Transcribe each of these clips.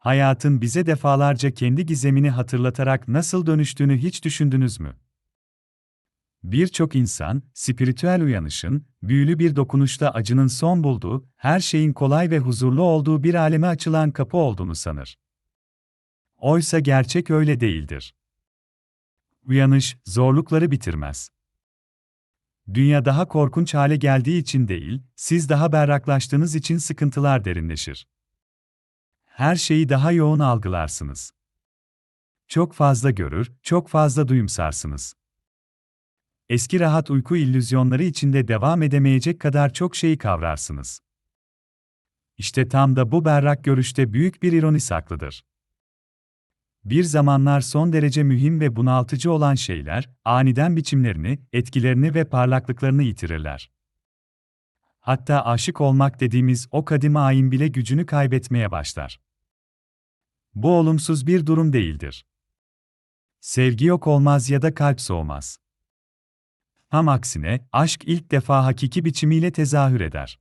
Hayatın bize defalarca kendi gizemini hatırlatarak nasıl dönüştüğünü hiç düşündünüz mü? Birçok insan, spiritüel uyanışın, büyülü bir dokunuşta acının son bulduğu, her şeyin kolay ve huzurlu olduğu bir aleme açılan kapı olduğunu sanır. Oysa gerçek öyle değildir. Uyanış, zorlukları bitirmez. Dünya daha korkunç hale geldiği için değil, siz daha berraklaştığınız için sıkıntılar derinleşir. Her şeyi daha yoğun algılarsınız. Çok fazla görür, çok fazla duyumsarsınız. Eski rahat uyku illüzyonları içinde devam edemeyecek kadar çok şeyi kavrarsınız. İşte tam da bu berrak görüşte büyük bir ironi saklıdır. Bir zamanlar son derece mühim ve bunaltıcı olan şeyler, aniden biçimlerini, etkilerini ve parlaklıklarını yitirirler. Hatta aşık olmak dediğimiz o kadim ayin bile gücünü kaybetmeye başlar. Bu olumsuz bir durum değildir. Sevgi yok olmaz ya da kalp soğumaz. Tam aksine, aşk ilk defa hakiki biçimiyle tezahür eder.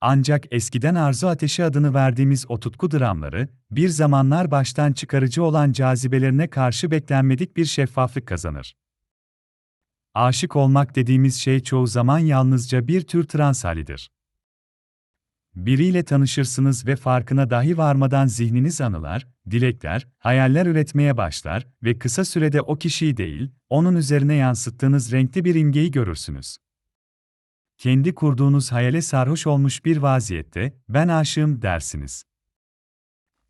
Ancak eskiden arzu ateşi adını verdiğimiz o tutku dramları, bir zamanlar baştan çıkarıcı olan cazibelerine karşı beklenmedik bir şeffaflık kazanır. Aşık olmak dediğimiz şey çoğu zaman yalnızca bir tür trans halidir. Biriyle tanışırsınız ve farkına dahi varmadan zihniniz anılar, dilekler, hayaller üretmeye başlar ve kısa sürede o kişiyi değil, onun üzerine yansıttığınız renkli bir imgeyi görürsünüz. Kendi kurduğunuz hayale sarhoş olmuş bir vaziyette, ben aşığım dersiniz.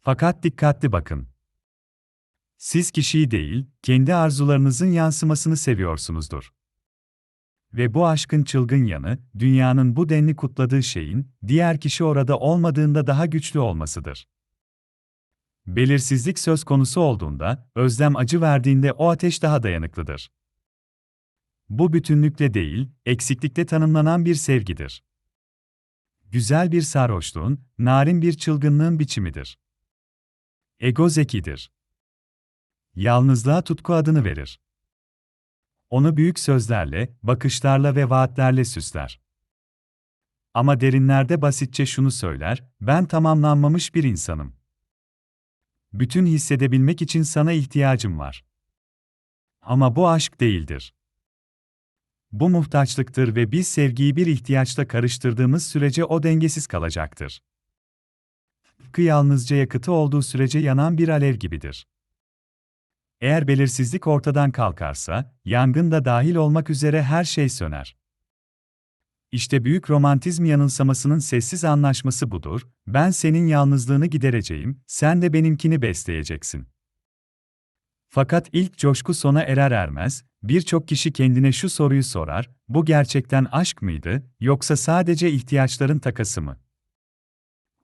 Fakat dikkatli bakın. Siz kişiyi değil, kendi arzularınızın yansımasını seviyorsunuzdur. Ve bu aşkın çılgın yanı, dünyanın bu denli kutladığı şeyin, diğer kişi orada olmadığında daha güçlü olmasıdır. Belirsizlik söz konusu olduğunda, özlem acı verdiğinde o ateş daha dayanıklıdır. Bu bütünlükle değil, eksiklikle tanımlanan bir sevgidir. Güzel bir sarhoşluğun, narin bir çılgınlığın biçimidir. Ego zekidir. Yalnızlığa tutku adını verir. Onu büyük sözlerle, bakışlarla ve vaatlerle süsler. Ama derinlerde basitçe şunu söyler, ben tamamlanmamış bir insanım. Bütün hissedebilmek için sana ihtiyacım var. Ama bu aşk değildir. Bu muhtaçlıktır ve biz sevgiyi bir ihtiyaçla karıştırdığımız sürece o dengesiz kalacaktır. Tıpkı yakıtı olduğu sürece yanan bir alev gibidir. Eğer belirsizlik ortadan kalkarsa, yangın da dahil olmak üzere her şey söner. İşte büyük romantizm yanılsamasının sessiz anlaşması budur, ben senin yalnızlığını gidereceğim, sen de benimkini besleyeceksin. Fakat ilk coşku sona erer ermez, birçok kişi kendine şu soruyu sorar, bu gerçekten aşk mıydı, yoksa sadece ihtiyaçların takası mı?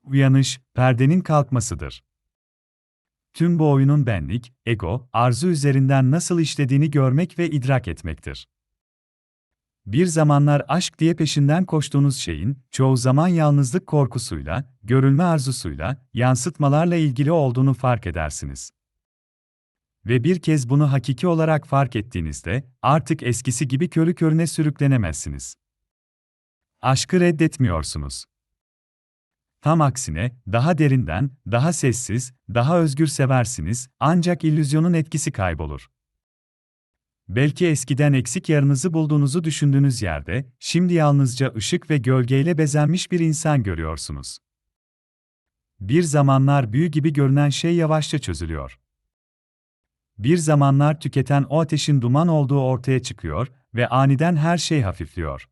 Uyanış, perdenin kalkmasıdır. Tüm bu oyunun benlik, ego, arzu üzerinden nasıl işlediğini görmek ve idrak etmektir. Bir zamanlar aşk diye peşinden koştuğunuz şeyin, çoğu zaman yalnızlık korkusuyla, görülme arzusuyla, yansıtmalarla ilgili olduğunu fark edersiniz. Ve bir kez bunu hakiki olarak fark ettiğinizde, artık eskisi gibi körü körüne sürüklenemezsiniz. Aşkı reddetmiyorsunuz. Tam aksine, daha derinden, daha sessiz, daha özgür seversiniz, ancak illüzyonun etkisi kaybolur. Belki eskiden eksik yarınızı bulduğunuzu düşündüğünüz yerde, şimdi yalnızca ışık ve gölgeyle bezenmiş bir insan görüyorsunuz. Bir zamanlar büyü gibi görünen şey yavaşça çözülüyor. Bir zamanlar tüketen o ateşin duman olduğu ortaya çıkıyor ve aniden her şey hafifliyor.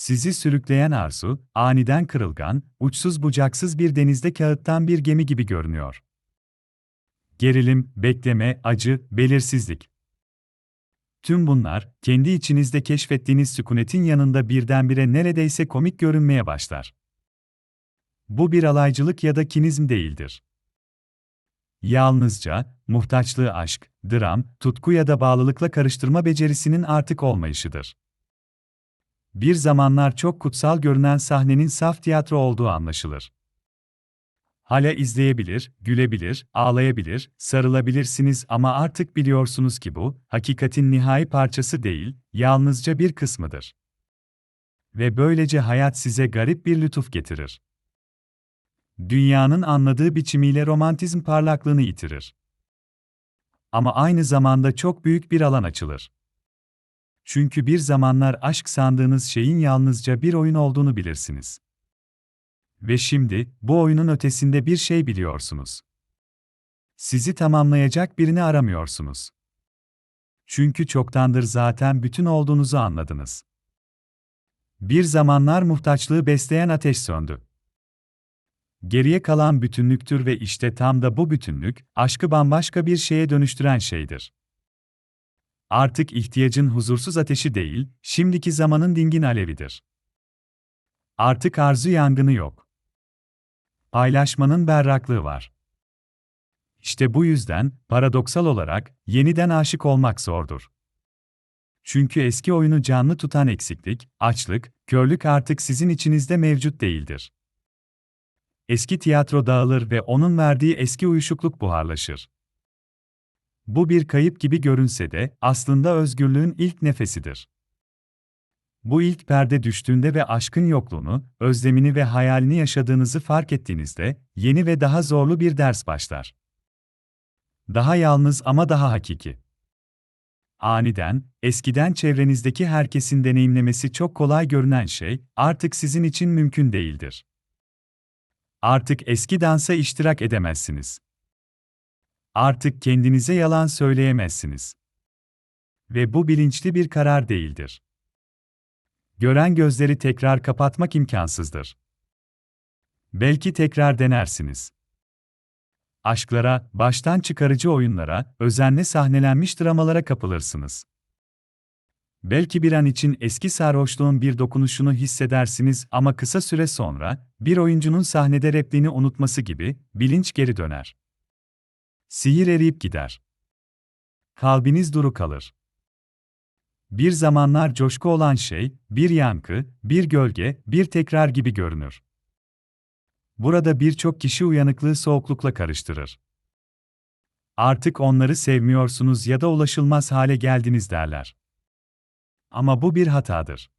Sizi sürükleyen arzu, aniden kırılgan, uçsuz bucaksız bir denizde kağıttan bir gemi gibi görünüyor. Gerilim, bekleme, acı, belirsizlik. Tüm bunlar, kendi içinizde keşfettiğiniz sükunetin yanında birdenbire neredeyse komik görünmeye başlar. Bu bir alaycılık ya da kinizm değildir. Yalnızca, muhtaçlığı aşk, dram, tutku ya da bağlılıkla karıştırma becerisinin artık olmayışıdır. Bir zamanlar çok kutsal görünen sahnenin saf tiyatro olduğu anlaşılır. Hala izleyebilir, gülebilir, ağlayabilir, sarılabilirsiniz ama artık biliyorsunuz ki bu, hakikatin nihai parçası değil, yalnızca bir kısmıdır. Ve böylece hayat size garip bir lütuf getirir. Dünyanın anladığı biçimiyle romantizm parlaklığını yitirir. Ama aynı zamanda çok büyük bir alan açılır. Çünkü bir zamanlar aşk sandığınız şeyin yalnızca bir oyun olduğunu bilirsiniz. Ve şimdi, bu oyunun ötesinde bir şey biliyorsunuz. Sizi tamamlayacak birini aramıyorsunuz. Çünkü çoktandır zaten bütün olduğunuzu anladınız. Bir zamanlar muhtaçlığı besleyen ateş söndü. Geriye kalan bütünlüktür ve işte tam da bu bütünlük, aşkı bambaşka bir şeye dönüştüren şeydir. Artık ihtiyacın huzursuz ateşi değil, şimdiki zamanın dingin alevidir. Artık arzu yangını yok. Paylaşmanın berraklığı var. İşte bu yüzden, paradoksal olarak, yeniden aşık olmak zordur. Çünkü eski oyunu canlı tutan eksiklik, açlık, körlük artık sizin içinizde mevcut değildir. Eski tiyatro dağılır ve onun verdiği eski uyuşukluk buharlaşır. Bu bir kayıp gibi görünse de aslında özgürlüğün ilk nefesidir. Bu ilk perde düştüğünde ve aşkın yokluğunu, özlemini ve hayalini yaşadığınızı fark ettiğinizde yeni ve daha zorlu bir ders başlar. Daha yalnız ama daha hakiki. Aniden, eskiden çevrenizdeki herkesin deneyimlemesi çok kolay görünen şey, artık sizin için mümkün değildir. Artık eski dansa iştirak edemezsiniz. Artık kendinize yalan söyleyemezsiniz. Ve bu bilinçli bir karar değildir. Gören gözleri tekrar kapatmak imkansızdır. Belki tekrar denersiniz. Aşklara, baştan çıkarıcı oyunlara, özenle sahnelenmiş dramalara kapılırsınız. Belki bir an için eski sarhoşluğun bir dokunuşunu hissedersiniz ama kısa süre sonra, bir oyuncunun sahnede repliğini unutması gibi, bilinç geri döner. Sihir eriyip gider. Kalbiniz duru kalır. Bir zamanlar coşku olan şey, bir yankı, bir gölge, bir tekrar gibi görünür. Burada birçok kişi uyanıklığı soğuklukla karıştırır. Artık onları sevmiyorsunuz ya da ulaşılmaz hale geldiniz derler. Ama bu bir hatadır.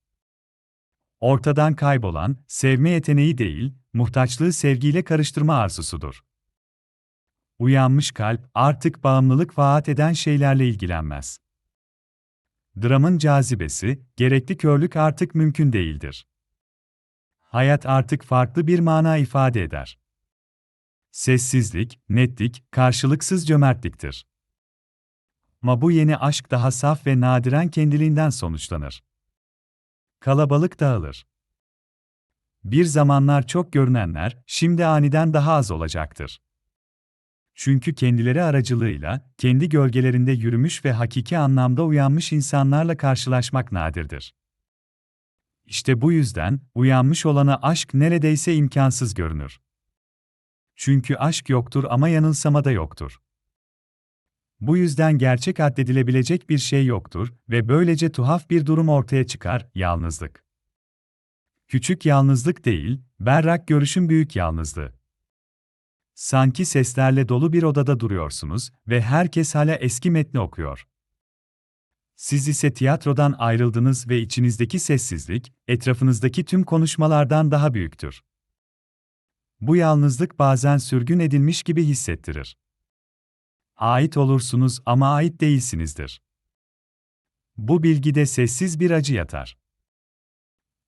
Ortadan kaybolan, sevme yeteneği değil, muhtaçlığı sevgiyle karıştırma arzusudur. Uyanmış kalp artık bağımlılık vaat eden şeylerle ilgilenmez. Dramın cazibesi, gerekli körlük artık mümkün değildir. Hayat artık farklı bir mana ifade eder. Sessizlik, netlik, karşılıksız cömertliktir. Ama bu yeni aşk daha saf ve nadiren kendiliğinden sonuçlanır. Kalabalık dağılır. Bir zamanlar çok görünenler, şimdi aniden daha az olacaktır. Çünkü kendileri aracılığıyla, kendi gölgelerinde yürümüş ve hakiki anlamda uyanmış insanlarla karşılaşmak nadirdir. İşte bu yüzden, uyanmış olana aşk neredeyse imkansız görünür. Çünkü aşk yoktur ama yanılsama da yoktur. Bu yüzden gerçek addedilebilecek bir şey yoktur ve böylece tuhaf bir durum ortaya çıkar, yalnızlık. Küçük yalnızlık değil, berrak görüşün büyük yalnızlığı. Sanki seslerle dolu bir odada duruyorsunuz ve herkes hala eski metni okuyor. Siz ise tiyatrodan ayrıldınız ve içinizdeki sessizlik, etrafınızdaki tüm konuşmalardan daha büyüktür. Bu yalnızlık bazen sürgün edilmiş gibi hissettirir. Ait olursunuz ama ait değilsinizdir. Bu bilgide sessiz bir acı yatar.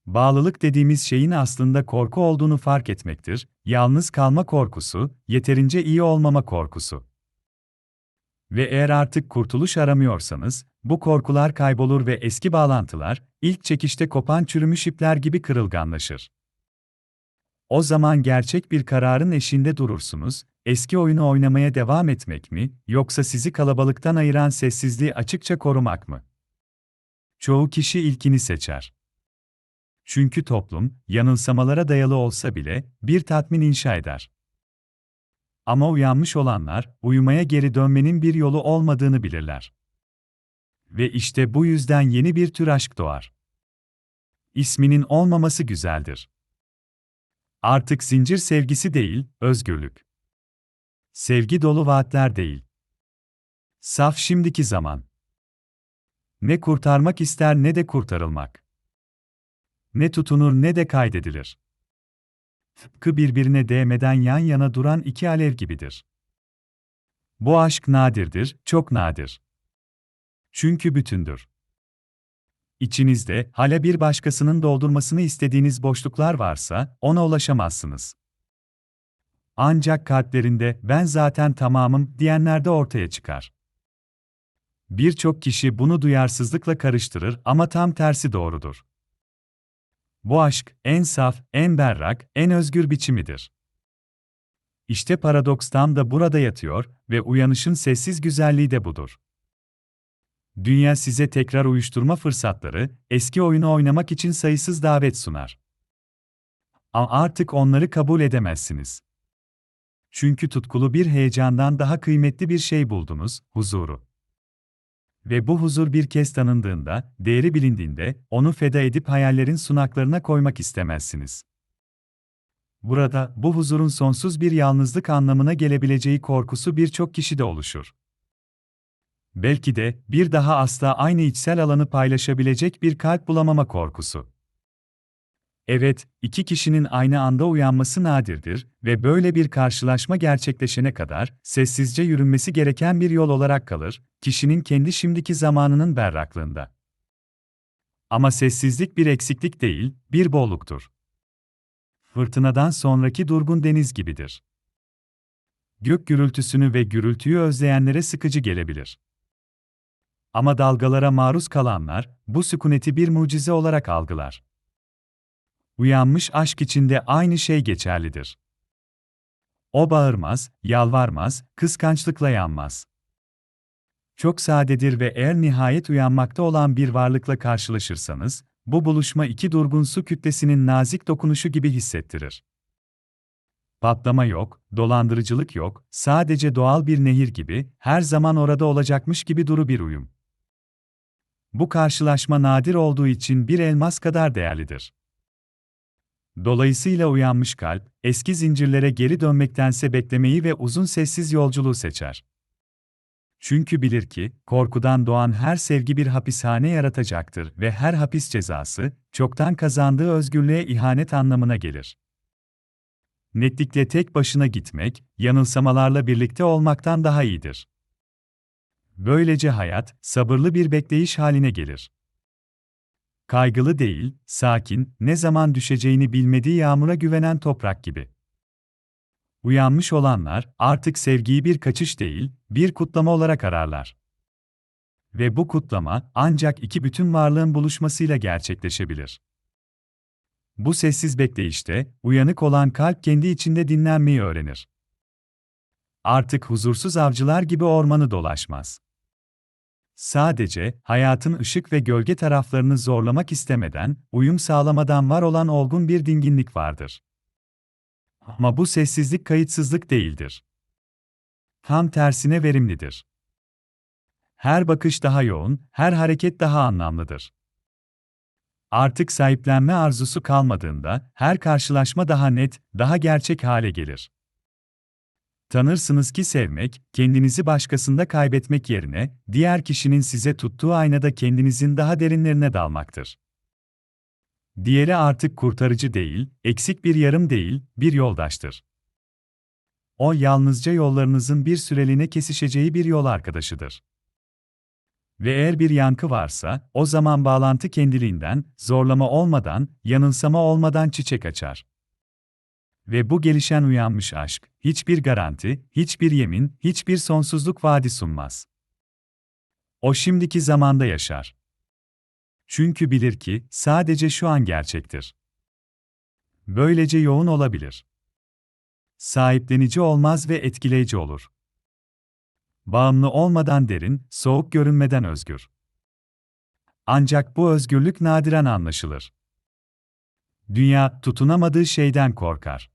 Bağlılık dediğimiz şeyin aslında korku olduğunu fark etmektir, yalnız kalma korkusu, yeterince iyi olmama korkusu. Ve eğer artık kurtuluş aramıyorsanız, bu korkular kaybolur ve eski bağlantılar, ilk çekişte kopan çürümüş ipler gibi kırılganlaşır. O zaman gerçek bir kararın eşinde durursunuz, eski oyunu oynamaya devam etmek mi, yoksa sizi kalabalıktan ayıran sessizliği açıkça korumak mı? Çoğu kişi ilkini seçer. Çünkü toplum, yanılsamalara dayalı olsa bile, bir tatmin inşa eder. Ama uyanmış olanlar, uyumaya geri dönmenin bir yolu olmadığını bilirler. Ve işte bu yüzden yeni bir tür aşk doğar. İsminin olmaması güzeldir. Artık zincir sevgisi değil, özgürlük. Sevgi dolu vaatler değil. Saf şimdiki zaman. Ne kurtarmak ister ne de kurtarılmak. Ne tutunur ne de kaydedilir. Tıpkı birbirine değmeden yan yana duran iki alev gibidir. Bu aşk nadirdir, çok nadir. Çünkü bütündür. İçinizde hala bir başkasının doldurmasını istediğiniz boşluklar varsa ona ulaşamazsınız. Ancak kalplerinde ben zaten tamamım diyenler de ortaya çıkar. Birçok kişi bunu duyarsızlıkla karıştırır ama tam tersi doğrudur. Bu aşk en saf, en berrak, en özgür biçimidir. İşte paradoks tam da burada yatıyor ve uyanışın sessiz güzelliği de budur. Dünya size tekrar uyuşturma fırsatları, eski oyunu oynamak için sayısız davet sunar. Ama artık onları kabul edemezsiniz. Çünkü tutkulu bir heyecandan daha kıymetli bir şey buldunuz, huzuru. Ve bu huzur bir kez tanındığında, değeri bilindiğinde, onu feda edip hayallerin sunaklarına koymak istemezsiniz. Burada, bu huzurun sonsuz bir yalnızlık anlamına gelebileceği korkusu birçok kişide oluşur. Belki de, bir daha asla aynı içsel alanı paylaşabilecek bir kalp bulamama korkusu. Evet, iki kişinin aynı anda uyanması nadirdir ve böyle bir karşılaşma gerçekleşene kadar sessizce yürünmesi gereken bir yol olarak kalır, kişinin kendi şimdiki zamanının berraklığında. Ama sessizlik bir eksiklik değil, bir bolluktur. Fırtınadan sonraki durgun deniz gibidir. Gök gürültüsünü ve gürültüyü özleyenlere sıkıcı gelebilir. Ama dalgalara maruz kalanlar, bu sükuneti bir mucize olarak algılar. Uyanmış aşk içinde aynı şey geçerlidir. O bağırmaz, yalvarmaz, kıskançlıkla yanmaz. Çok sadedir ve eğer nihayet uyanmakta olan bir varlıkla karşılaşırsanız, bu buluşma iki durgun su kütlesinin nazik dokunuşu gibi hissettirir. Patlama yok, dolandırıcılık yok, sadece doğal bir nehir gibi, her zaman orada olacakmış gibi duru bir uyum. Bu karşılaşma nadir olduğu için bir elmas kadar değerlidir. Dolayısıyla uyanmış kalp, eski zincirlere geri dönmektense beklemeyi ve uzun sessiz yolculuğu seçer. Çünkü bilir ki, korkudan doğan her sevgi bir hapishane yaratacaktır ve her hapis cezası, çoktan kazandığı özgürlüğe ihanet anlamına gelir. Netlikle tek başına gitmek, yanılsamalarla birlikte olmaktan daha iyidir. Böylece hayat, sabırlı bir bekleyiş haline gelir. Kaygılı değil, sakin, ne zaman düşeceğini bilmediği yağmura güvenen toprak gibi. Uyanmış olanlar artık sevgiyi bir kaçış değil, bir kutlama olarak ararlar. Ve bu kutlama ancak iki bütün varlığın buluşmasıyla gerçekleşebilir. Bu sessiz bekleyişte uyanık olan kalp kendi içinde dinlenmeyi öğrenir. Artık huzursuz avcılar gibi ormanı dolaşmaz. Sadece hayatın ışık ve gölge taraflarını zorlamak istemeden, uyum sağlamadan var olan olgun bir dinginlik vardır. Ama bu sessizlik kayıtsızlık değildir. Tam tersine verimlidir. Her bakış daha yoğun, her hareket daha anlamlıdır. Artık sahiplenme arzusu kalmadığında, her karşılaşma daha net, daha gerçek hale gelir. Tanırsınız ki sevmek, kendinizi başkasında kaybetmek yerine, diğer kişinin size tuttuğu aynada kendinizin daha derinlerine dalmaktır. Diğeri artık kurtarıcı değil, eksik bir yarım değil, bir yoldaştır. O yalnızca yollarınızın bir süreliğine kesişeceği bir yol arkadaşıdır. Ve eğer bir yankı varsa, o zaman bağlantı kendiliğinden, zorlama olmadan, yanılsama olmadan çiçek açar. Ve bu gelişen uyanmış aşk, hiçbir garanti, hiçbir yemin, hiçbir sonsuzluk vaadi sunmaz. O şimdiki zamanda yaşar. Çünkü bilir ki sadece şu an gerçektir. Böylece yoğun olabilir. Sahiplenici olmaz ve etkileyici olur. Bağımlı olmadan derin, soğuk görünmeden özgür. Ancak bu özgürlük nadiren anlaşılır. Dünya tutunamadığı şeyden korkar.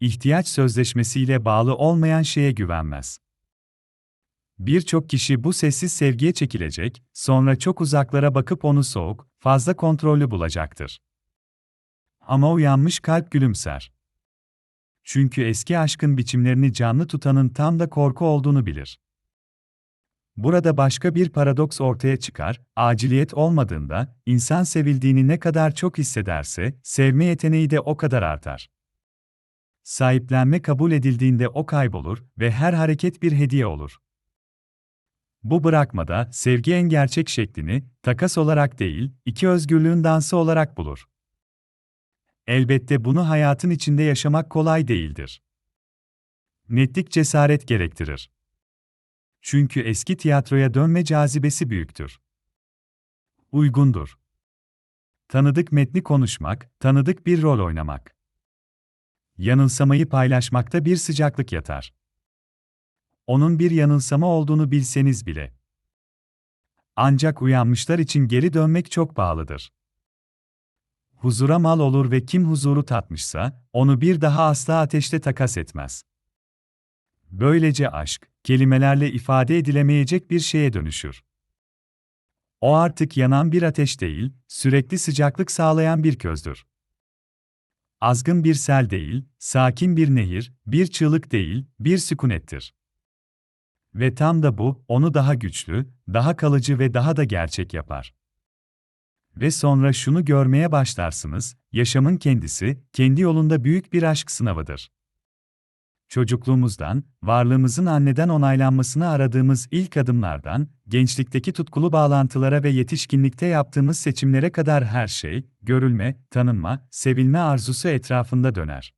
İhtiyaç sözleşmesiyle bağlı olmayan şeye güvenmez. Birçok kişi bu sessiz sevgiye çekilecek, sonra çok uzaklara bakıp onu soğuk, fazla kontrollü bulacaktır. Ama uyanmış kalp gülümser. Çünkü eski aşkın biçimlerini canlı tutanın tam da korku olduğunu bilir. Burada başka bir paradoks ortaya çıkar, aciliyet olmadığında, insan sevildiğini ne kadar çok hissederse, sevme yeteneği de o kadar artar. Sahiplenme kabul edildiğinde o kaybolur ve her hareket bir hediye olur. Bu bırakmada, sevgi en gerçek şeklini, takas olarak değil, iki özgürlüğün dansı olarak bulur. Elbette bunu hayatın içinde yaşamak kolay değildir. Netlik cesaret gerektirir. Çünkü eski tiyatroya dönme cazibesi büyüktür. Uygundur. Tanıdık metni konuşmak, tanıdık bir rol oynamak. Yanılsamayı paylaşmakta bir sıcaklık yatar. Onun bir yanılsama olduğunu bilseniz bile. Ancak uyanmışlar için geri dönmek çok pahalıdır. Huzura mal olur ve kim huzuru tatmışsa, onu bir daha asla ateşte takas etmez. Böylece aşk, kelimelerle ifade edilemeyecek bir şeye dönüşür. O artık yanan bir ateş değil, sürekli sıcaklık sağlayan bir közdür. Azgın bir sel değil, sakin bir nehir, bir çığlık değil, bir sükunettir. Ve tam da bu, onu daha güçlü, daha kalıcı ve daha da gerçek yapar. Ve sonra şunu görmeye başlarsınız, yaşamın kendisi, kendi yolunda büyük bir aşk sınavıdır. Çocukluğumuzdan, varlığımızın anneden onaylanmasını aradığımız ilk adımlardan, gençlikteki tutkulu bağlantılara ve yetişkinlikte yaptığımız seçimlere kadar her şey, görülme, tanınma, sevilme arzusu etrafında döner.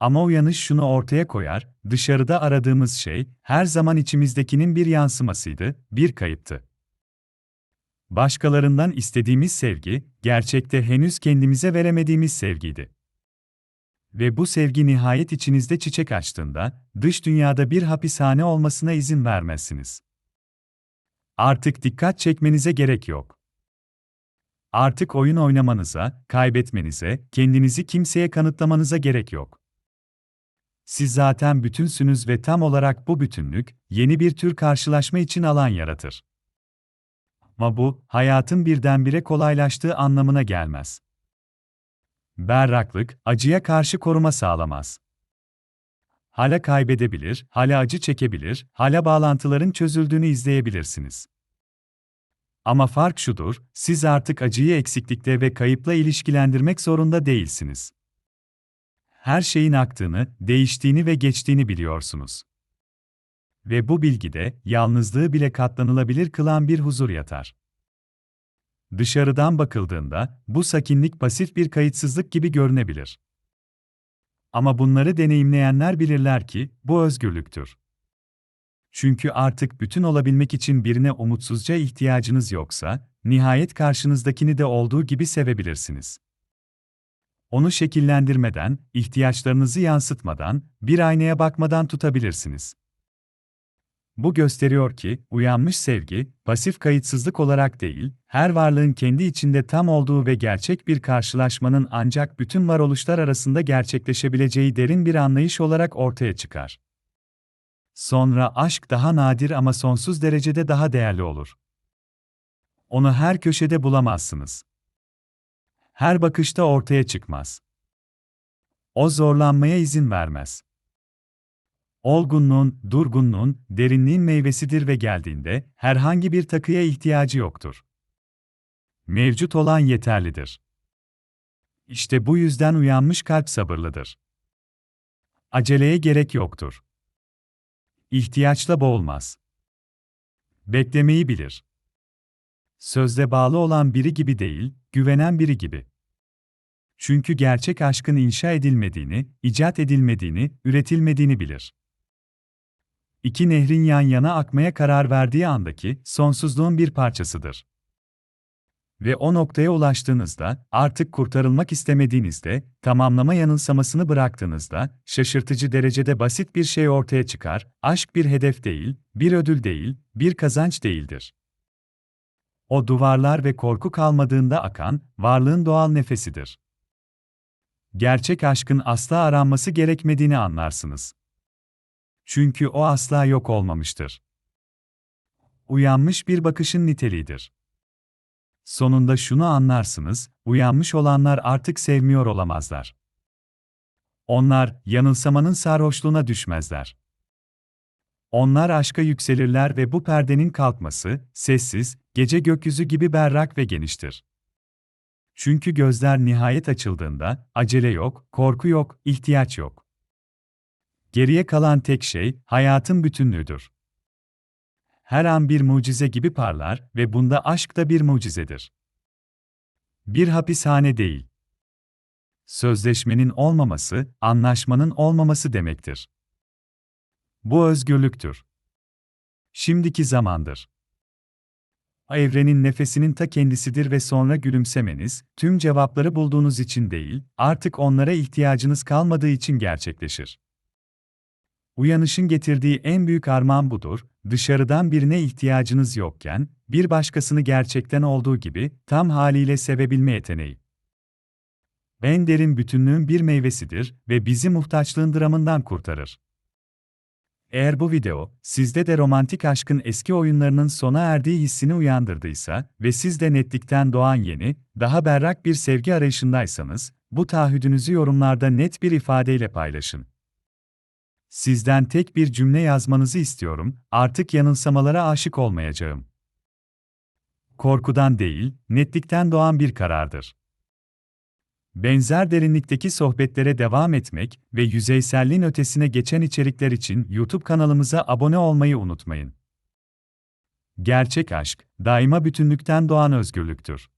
Ama uyanış şunu ortaya koyar, dışarıda aradığımız şey, her zaman içimizdekinin bir yansımasıydı, bir kayıptı. Başkalarından istediğimiz sevgi, gerçekte henüz kendimize veremediğimiz sevgiydi. Ve bu sevgi nihayet içinizde çiçek açtığında, dış dünyada bir hapishane olmasına izin vermezsiniz. Artık dikkat çekmenize gerek yok. Artık oyun oynamanıza, kaybetmenize, kendinizi kimseye kanıtlamanıza gerek yok. Siz zaten bütünsünüz ve tam olarak bu bütünlük, yeni bir tür karşılaşma için alan yaratır. Ama bu, hayatın birdenbire kolaylaştığı anlamına gelmez. Berraklık, acıya karşı koruma sağlamaz. Hala kaybedebilir, hala acı çekebilir, hala bağlantıların çözüldüğünü izleyebilirsiniz. Ama fark şudur, siz artık acıyı eksiklikle ve kayıpla ilişkilendirmek zorunda değilsiniz. Her şeyin aktığını, değiştiğini ve geçtiğini biliyorsunuz. Ve bu bilgide, yalnızlığı bile katlanılabilir kılan bir huzur yatar. Dışarıdan bakıldığında, bu sakinlik pasif bir kayıtsızlık gibi görünebilir. Ama bunları deneyimleyenler bilirler ki, bu özgürlüktür. Çünkü artık bütün olabilmek için birine umutsuzca ihtiyacınız yoksa, nihayet karşınızdakini de olduğu gibi sevebilirsiniz. Onu şekillendirmeden, ihtiyaçlarınızı yansıtmadan, bir aynaya bakmadan tutabilirsiniz. Bu gösteriyor ki, uyanmış sevgi, pasif kayıtsızlık olarak değil, her varlığın kendi içinde tam olduğu ve gerçek bir karşılaşmanın ancak bütün varoluşlar arasında gerçekleşebileceği derin bir anlayış olarak ortaya çıkar. Sonra aşk daha nadir ama sonsuz derecede daha değerli olur. Onu her köşede bulamazsınız. Her bakışta ortaya çıkmaz. O zorlanmaya izin vermez. Olgunluğun, durgunluğun, derinliğin meyvesidir ve geldiğinde herhangi bir takıya ihtiyacı yoktur. Mevcut olan yeterlidir. İşte bu yüzden uyanmış kalp sabırlıdır. Aceleye gerek yoktur. İhtiyaçla boğulmaz. Beklemeyi bilir. Sözde bağlı olan biri gibi değil, güvenen biri gibi. Çünkü gerçek aşkın inşa edilmediğini, icat edilmediğini, üretilmediğini bilir. İki nehrin yan yana akmaya karar verdiği andaki sonsuzluğun bir parçasıdır. Ve o noktaya ulaştığınızda, artık kurtarılmak istemediğinizde, tamamlama yanılsamasını bıraktığınızda, şaşırtıcı derecede basit bir şey ortaya çıkar, aşk bir hedef değil, bir ödül değil, bir kazanç değildir. O duvarlar ve korku kalmadığında akan, varlığın doğal nefesidir. Gerçek aşkın asla aranması gerekmediğini anlarsınız. Çünkü o asla yok olmamıştır. Uyanmış bir bakışın niteliğidir. Sonunda şunu anlarsınız, uyanmış olanlar artık sevmiyor olamazlar. Onlar, yanılsamanın sarhoşluğuna düşmezler. Onlar aşka yükselirler ve bu perdenin kalkması, sessiz, gece gökyüzü gibi berrak ve geniştir. Çünkü gözler nihayet açıldığında, acele yok, korku yok, ihtiyaç yok. Geriye kalan tek şey, hayatın bütünlüğüdür. Her an bir mucize gibi parlar ve bunda aşk da bir mucizedir. Bir hapishane değil. Sözleşmenin olmaması, anlaşmanın olmaması demektir. Bu özgürlüktür. Şimdiki zamandır. Evrenin nefesinin ta kendisidir ve sonra gülümsemeniz, tüm cevapları bulduğunuz için değil, artık onlara ihtiyacınız kalmadığı için gerçekleşir. Uyanışın getirdiği en büyük armağan budur, dışarıdan birine ihtiyacınız yokken, bir başkasını gerçekten olduğu gibi, tam haliyle sevebilme yeteneği. En derin bütünlüğün bir meyvesidir ve bizi muhtaçlığın dramından kurtarır. Eğer bu video, sizde de romantik aşkın eski oyunlarının sona erdiği hissini uyandırdıysa ve siz de netlikten doğan yeni, daha berrak bir sevgi arayışındaysanız, bu taahhüdünüzü yorumlarda net bir ifadeyle paylaşın. Sizden tek bir cümle yazmanızı istiyorum, artık yanılsamalara aşık olmayacağım. Korkudan değil, netlikten doğan bir karardır. Benzer derinlikteki sohbetlere devam etmek ve yüzeyselliğin ötesine geçen içerikler için YouTube kanalımıza abone olmayı unutmayın. Gerçek aşk, daima bütünlükten doğan özgürlüktür.